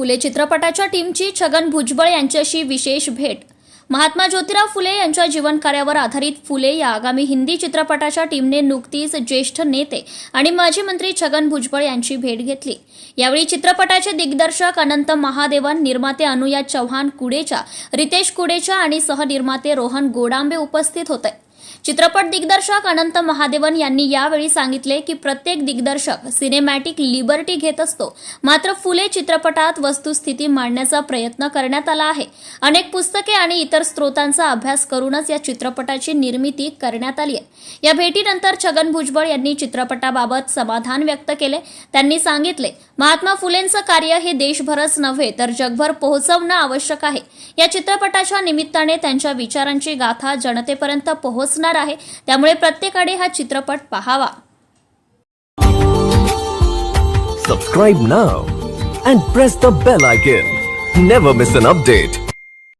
फुले चित्रपटाच्या टीमची छगन भुजबळ यांच्याशी विशेष भेट. महात्मा ज्योतिराव फुले यांच्या जीवनकार्यावर आधारित फुले या आगामी हिंदी चित्रपटाच्या टीमने नुकतीच ज्येष्ठ नेते आणि माजी मंत्री छगन भुजबळ यांची भेट घेतली. यावेळी चित्रपटाचे दिग्दर्शक अनंत महादेवन निर्माते अनुया चव्हाण कुडेचा रितेश कुडेचा आणि सहनिर्माते रोहन गोडांबे उपस्थित होते. चित्रपट दिग्दर्शक अनंत महादेवन यांनी यावेळी सांगितले की प्रत्येक दिग्दर्शक सिनेमॅटिक लिबर्टी घेत असतो. मात्र फुले चित्रपटात वस्तुस्थिती मांडण्याचा प्रयत्न करण्यात आला आहे. अनेक पुस्तके आणि इतर स्रोतांचा अभ्यास करूनच या चित्रपटाची निर्मिती करण्यात आली आहे. या भेटीनंतर छगन भुजबळ यांनी चित्रपटाबाबत समाधान व्यक्त केले. त्यांनी सांगितले महात्मा फुलेंचं कार्य हे देशभरच नव्हे तर जगभर पोहोचवणं आवश्यक आहे. या चित्रपटाच्या निमित्ताने त्यांच्या विचारांची गाथा जनतेपर्यंत पोहोच असणार आहे. त्यामुळे प्रत्येकाने हा चित्रपट पाहावा. Subscribe now and press the bell icon never miss an update